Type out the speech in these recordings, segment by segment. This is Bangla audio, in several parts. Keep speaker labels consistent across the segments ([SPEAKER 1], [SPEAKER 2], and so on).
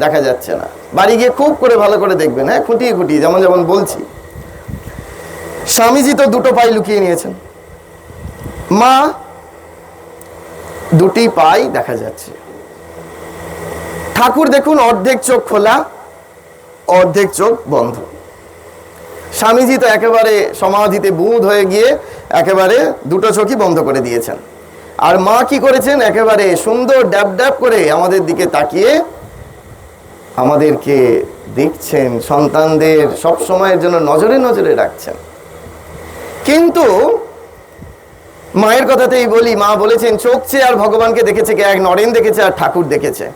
[SPEAKER 1] দেখা যাচ্ছে না। বাড়ি গিয়ে খুব করে ভালো করে দেখবেন হ্যাঁ খুঁটিয়ে খুঁটিয়ে, যেমন যেমন বলছি। স্বামীজি তো দুটো পাই লুকিয়ে নিয়েছেন। মা দুটি পাই দেখা যাচ্ছে। ঠাকুর দেখুন, অর্ধেক চোখ খোলা, অর্ধেক চোখ বন্ধ। স্বামীজি তো একেবারে সমাধিতে বুঁদ হয়ে গিয়ে একেবারে দুটো চোখই বন্ধ করে দিয়েছেন। আর মা কি করেছেন? একেবারে সুন্দর ড্যাব ড্যাব করে আমাদের দিকে তাকিয়ে আমাদেরকে দেখছেন, সন্তানদের সব সময়ের জন্য নজরে নজরে রাখছেন। কিন্তু মায়ের কথাতেই বলি, মা বলেছেন, চোখ চেয়ে আর ভগবানকে দেখেছে কে? এক নরেন দেখেছে আর ঠাকুর দেখেছে।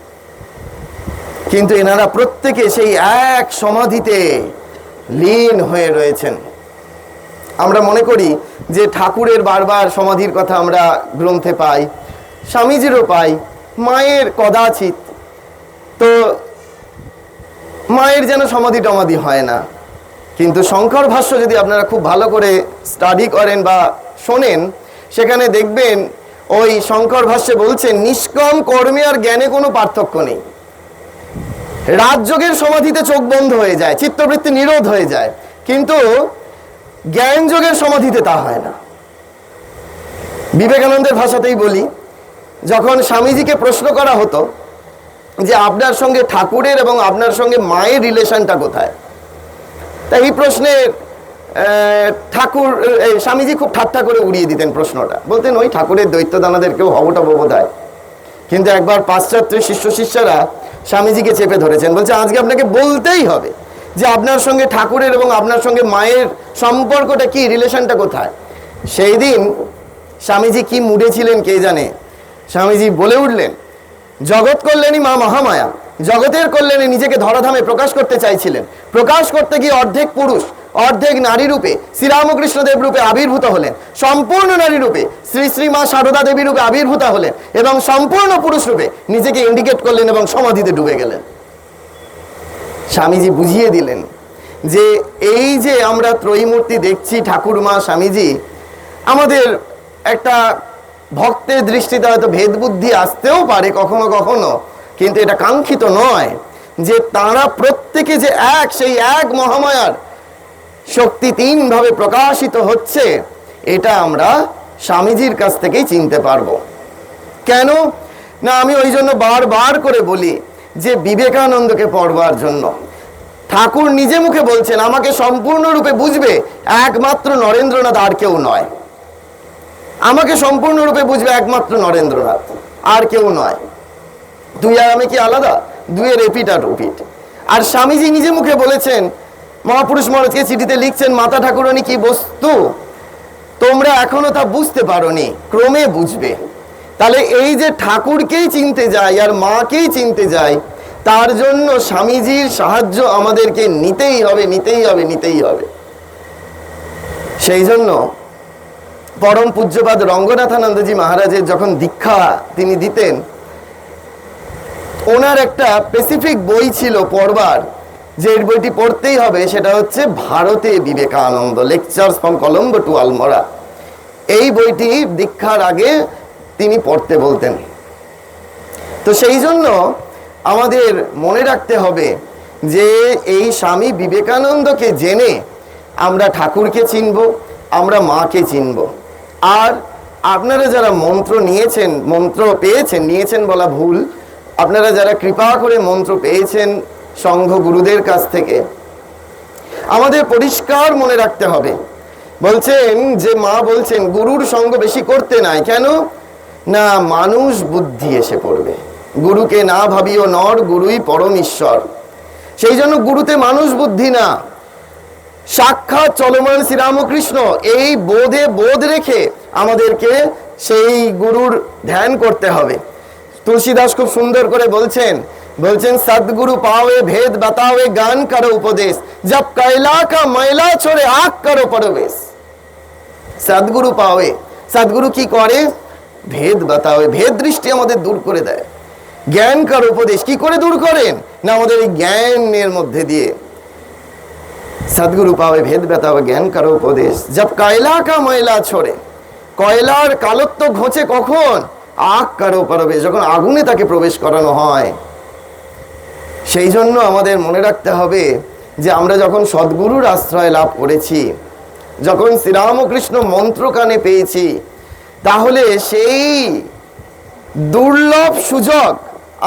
[SPEAKER 1] কিন্তু এনারা প্রত্যেকে সেই এক সমাধিতে লীন হয়ে রয়েছেন। আমরা মনে করি যে ঠাকুরের বারবার সমাধির কথা আমরা গ্রন্থে পাই, স্বামীজিরও পাই, মায়ের কদাচিৎ। তো মায়ের যেন সমাধি টমাধি হয় না। কিন্তু শঙ্কর ভাষ্য যদি আপনারা খুব ভালো করে স্টাডি করেন বা শোনেন, সেখানে দেখবেন ওই শঙ্কর ভাষ্যে বলছেন নিষ্কম কর্মে আর জ্ঞানে কোনো পার্থক্য নেই। রাজযোগের সমাধিতে চোখ বন্ধ হয়ে যায়, চিত্তবৃত্তি নিরোধ হয়ে যায়, কিন্তু জ্ঞান যোগের সমাধিতে তা হয় না। বিবেকানন্দের ভাষাতেই বলি, যখন স্বামীজিকে প্রশ্ন করা হতো যে আপনার সঙ্গে ঠাকুরের এবং আপনার সঙ্গে মায়ের রিলেশনটা কোথায়? তা এই প্রশ্নের ঠাকুর স্বামীজি খুব ঠাট্টা করে উড়িয়ে দিতেন প্রশ্নটা। বলতেন, ওই ঠাকুরের দৈত্যদানাদের কেউ হবটা বোধ কিন্তু একবার পাশ্চাত্য শিষ্য শিষ্যরা স্বামীজিকে চেপে ধরেছেন। বলছে, আজকে আপনাকে বলতেই হবে যে আপনার সঙ্গে ঠাকুরের এবং আপনার সঙ্গে মায়ের সম্পর্কটা কি, রিলেশনটা কোথায়? সেই দিন স্বামীজি কি মুডে ছিলেন কে জানে? স্বামীজি বলে উঠলেন জগৎ কল্যাণী মা মহামায়া। জগতের কল্যাণে নিজেকে ধরাধামে প্রকাশ করতে চাইছিলেন। প্রকাশ করতে গিয়ে অর্ধেক পুরুষ, অর্ধেক নারী রূপে শ্রীরামকৃষ্ণ দেব রূপে আবির্ভূত হলেন। সম্পূর্ণ নারী রূপে শ্রী শ্রী মা সারদা দেবী রূপে আবির্ভূত হলেন এবং সম্পূর্ণ পুরুষ রূপে নিজেকে ইন্ডিকেট করলেন এবং সমাধিতে ডুবে গেলেন। স্বামীজি বুঝিয়ে দিলেন যে এই যে আমরা ত্রয়ীমূর্তি দেখছি ঠাকুর মা স্বামীজি, আমাদের একটা ভক্তের দৃষ্টিতে হয়তো ভেদ বুদ্ধি আসতেও পারে কখনো কখনো, কিন্তু এটা কাঙ্ক্ষিত নয় যে তারা প্রত্যেকে যে এক, সেই এক মহামায়ার শক্তি তিনভাবে প্রকাশিত হচ্ছে, এটা আমরা স্বামীজির কাছ থেকেই চিনতে পারব। কেন? না, আমি ওই জন্য বারবার করে বলি যে বিবেকানন্দকে পড়বার জন্য। ঠাকুর নিজে মুখে বলছেন, আমাকে সম্পূর্ণরূপে বুঝবে, একমাত্র নরেন্দ্রনাথ আর কেউ নয়। আমাকে সম্পূর্ণরূপে বুঝবে একমাত্র নরেন্দ্রনাথ, আর কেউ নয়। দুই আর আমি কি আলাদা? দুইয়ের এপিট আর ওপিট আর স্বামীজি নিজে মুখে বলেছেন, মহাপুরুষ মহারাজকে চিঠিতে লিখছেন, মাতা ঠাকুরানী কি বস্তু? তোমরা এখনও তা বুঝতে পারোনি, ক্রমে বুঝবে। তাহলে এই যে ঠাকুরকেই চিনতে যাই আর মাকেই চিনতে যাই তার জন্য স্বামীজির সাহায্য আমাদেরকে নিতেই হবে নিতেই হবে নিতেই হবে। সেই জন্য পরম পূজ্যপাদ রঙ্গনাথানন্দজি মহারাজের যখন দীক্ষা তিনি দিতেন, ওনার একটা স্পেসিফিক বই ছিল পড়বার, যে বইটি পড়তেই হবে, সেটা হচ্ছে ভারতে Vivekananda lectures from Colombo to Almora এই বইটি দীক্ষার আগে তিনি পড়তে বলতেন। তো সেই জন্য আমাদের মনে রাখতে হবে যে এই স্বামী বিবেকানন্দকে জেনে আমরা ঠাকুরকে চিনব, আমরা মাকে চিনব। আর আপনারা যারা মন্ত্র নিয়েছেন, মন্ত্র পেয়েছেন, নিয়েছেন বলা ভুল, আপনারা যারা কৃপা করে মন্ত্র পেয়েছেন সংঘ গুরুদের কাছ থেকে, আমাদের পরিষ্কার মনে রাখতে হবে। বলছেন যে মা বলছেন, গুরুর সঙ্গ বেশি করতে নাই। কেন? না, মানুষ বুদ্ধি এসে পড়বে। গুরুকে না ভাবিও নর, গুরুই পরম ঈশ্বর সেই জন্য গুরুতে মানুষ বুদ্ধি না। সাক্ষাৎ চলমান শ্রীরামকৃষ্ণ। এই বোধে বোধ রেখে আমাদেরকে সেই গুরুর ধ্যান করতে হবে। তুলসীদাস খুব সুন্দর করে বলছেন বলছেন, সদগুরু পাওয়ে ভেদ বাতাওয়ে গান করো উপদেশ জব কৈলা কা ময়লা ছোড়ে আখ করো পরবেশ। সদগুরু পাওয়ে, সদগুরু কি করে? ভেদ বাতাওয়ে, ভেদ দৃষ্টি আমাদের দূর করে দেয়। জ্ঞান কার উপদেশ কি করে দূর করেন? না আমাদের এই জ্ঞানের মধ্যে দিয়ে। সদগুরু পাবে ভেদ বেতাবে জ্ঞান কারও উপদেশ জব কয়লা কা ময়লা ছড়ে কয়লার কালত্ব ঘোচে কখন আগ কারও প্রবেশ যখন আগুনে তাকে প্রবেশ করানো হয় সেই জন্য আমাদের মনে রাখতে হবে যে আমরা যখন সদ্গুরুর আশ্রয় লাভ করেছি, যখন শ্রীরামকৃষ্ণ মন্ত্র কানে পেয়েছি, তাহলে সেই দুর্লভ সুযোগ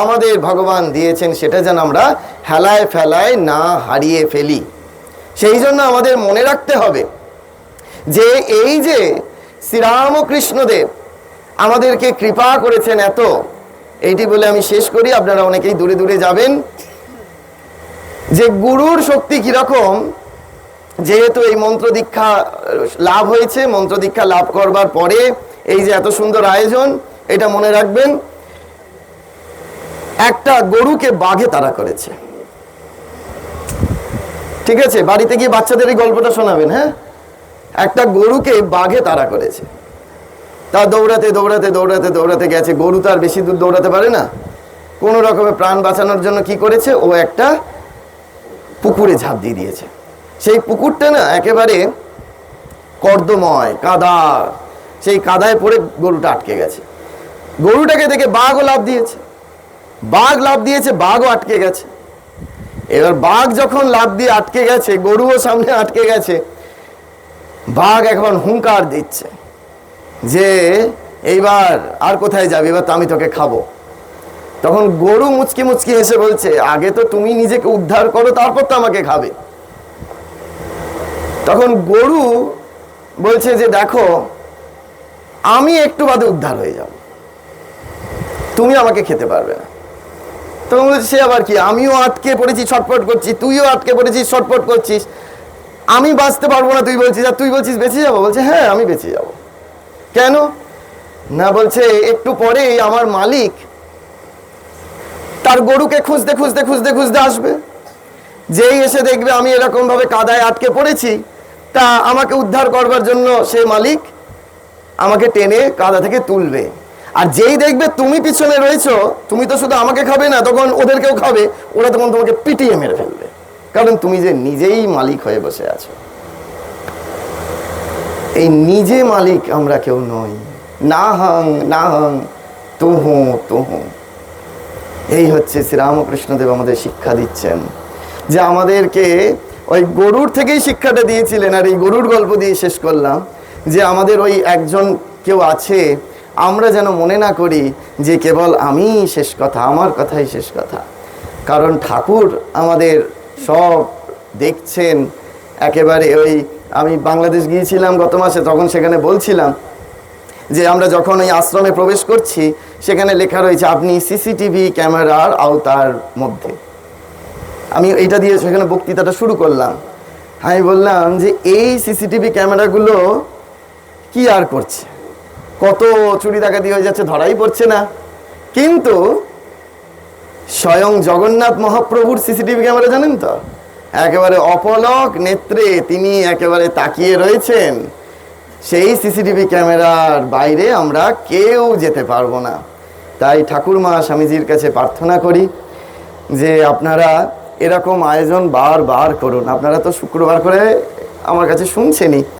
[SPEAKER 1] আমাদের ভগবান দিয়েছেন, সেটা যেন আমরা হেলায় ফেলায় না হারিয়ে ফেলি। সেই জন্য আমাদের মনে রাখতে হবে যে এই যে শ্রীরামকৃষ্ণদেব আমাদেরকে কৃপা করেছেন এত, এইটি বলে আমি শেষ করি, আপনারা অনেকেই দূরে দূরে যাবেন। যে গুরুর শক্তি কীরকম, যেহেতু এই মন্ত্র দীক্ষা লাভ হয়েছে, মন্ত্র দীক্ষা লাভ করবার পরে এই যে এত সুন্দর আয়োজন, এটা মনে রাখবেন, একটা গরুকে বাঘে তারা করেছে। ঠিক আছে, বাড়িতে গিয়ে বাচ্চাদের এই গল্পটা শোনাবেন হ্যাঁ? একটা গরুকে বাঘে তাড়া করেছে। তা দৌড়াতে দৌড়াতে দৌড়াতে দৌড়াতে গেছে। গরু তো আর বেশি দূর দৌড়াতে পারে না। কোনো রকমের প্রাণ বাঁচানোর জন্য কি করেছে? ও একটা পুকুরে ঝাঁপ দিয়ে দিয়েছে। সেই পুকুরটা না একেবারে কর্দময়, কাদা। সেই কাদায় পড়ে গরুটা আটকে গেছে। গরুটাকে দেখে বাঘও লাভ দিয়েছে। বাঘ লাভ দিয়েছে, বাঘও আটকে গেছে। এবার বাঘ যখন লাভ দিয়ে আটকে গেছে, গরুও সামনে আটকে গেছে, বাঘ এখন হুঙ্কার দিচ্ছে যে এইবার আর কোথায় যাবে? এবার তো আমি তোকে খাব। তখন গরু মুচকি মুচকি হেসে বলছে, আগে তো তুমি নিজেকে উদ্ধার করো, তারপর তো আমাকে খাবে। তখন গরু বলছে যে, দেখো, আমি একটু বাদে উদ্ধার হয়ে যাব। তুমি আমাকে খেতে পারবে না। তখন বলছে, সে আবার কি? আমিও আটকে পড়েছি ছটপট করছি, তুইও আটকে পড়েছিস ছটপট করছিস। আমি বাঁচতে পারব না, তুই বলছিস, আর তুই বলছিস, বেঁচে যাব? বলছে হ্যাঁ আমি বেঁচে যাব। কেন? না, বলছে, একটু পরেই আমার মালিক তার গরুকে খুঁজতে খুঁজতে খুঁজতে খুঁজতে আসবে। যেই এসে দেখবে আমি এরকমভাবে কাদায় আটকে পড়েছি, তা আমাকে উদ্ধার করবার জন্য সে মালিক আমাকে টেনে কাদা থেকে তুলবে। আর যেই দেখবে তুমি পিছনে রয়েছো, তুমি তো শুধু আমাকে খাবে না, তখন ওদেরকেও খাবে। ওরা তখন তোমাকে পিটিয়ে মেরে ফেলবে। কারণ তুমি যে নিজেই মালিক হয়ে বসে আছো। এই নিজে মালিক আমরা কেউ নই। না হং না হং, তুহু তুহু। এই হচ্ছে শ্রীরামকৃষ্ণদেব আমাদের শিক্ষা দিচ্ছেন। যে আমাদেরকে ওই গরুর থেকেই শিক্ষাটা দিয়েছিলেন, আর এই গরুর গল্প দিয়ে শেষ করলাম। যে আমাদের ওই একজন কেউ আছে আমরা যেন মনে না করি যে কেবল আমি শেষ কথা, আমার কথাই শেষ কথা। কারণ ঠাকুর আমাদের সব দেখছেন। একেবারে ওই আমি বাংলাদেশ গিয়েছিলাম গত মাসে, তখন সেখানে বলছিলাম যে আমরা যখন ওই আশ্রমে প্রবেশ করছি, সেখানে লেখা রয়েছে, আপনি সিসিটিভি ক্যামেরার আওতার মধ্যে। আমি এটা দিয়ে সেখানে বক্তৃতাটা শুরু করলাম। আমি বললাম যে এই সিসিটিভি ক্যামেরাগুলো কি আর করছে? কত চুরি ডাকাতি হয়ে যাচ্ছে ধরাই পড়ছে না। কিন্তু স্বয়ং জগন্নাথ মহাপ্রভুর সিসিটিভি ক্যামেরা জানেন তো? একেবারে অপলক নেত্রে তিনি একেবারে তাকিয়ে রয়েছেন। সেই সিসিটিভি ক্যামেরার বাইরে আমরা কেউ যেতে পারব না। তাই ঠাকুরমা স্বামীজির কাছে প্রার্থনা করি যে আপনারা এরকম আয়োজন বারবার করুন। আপনারা তো শুক্রবার করে আমার কাছে শুনছেনই।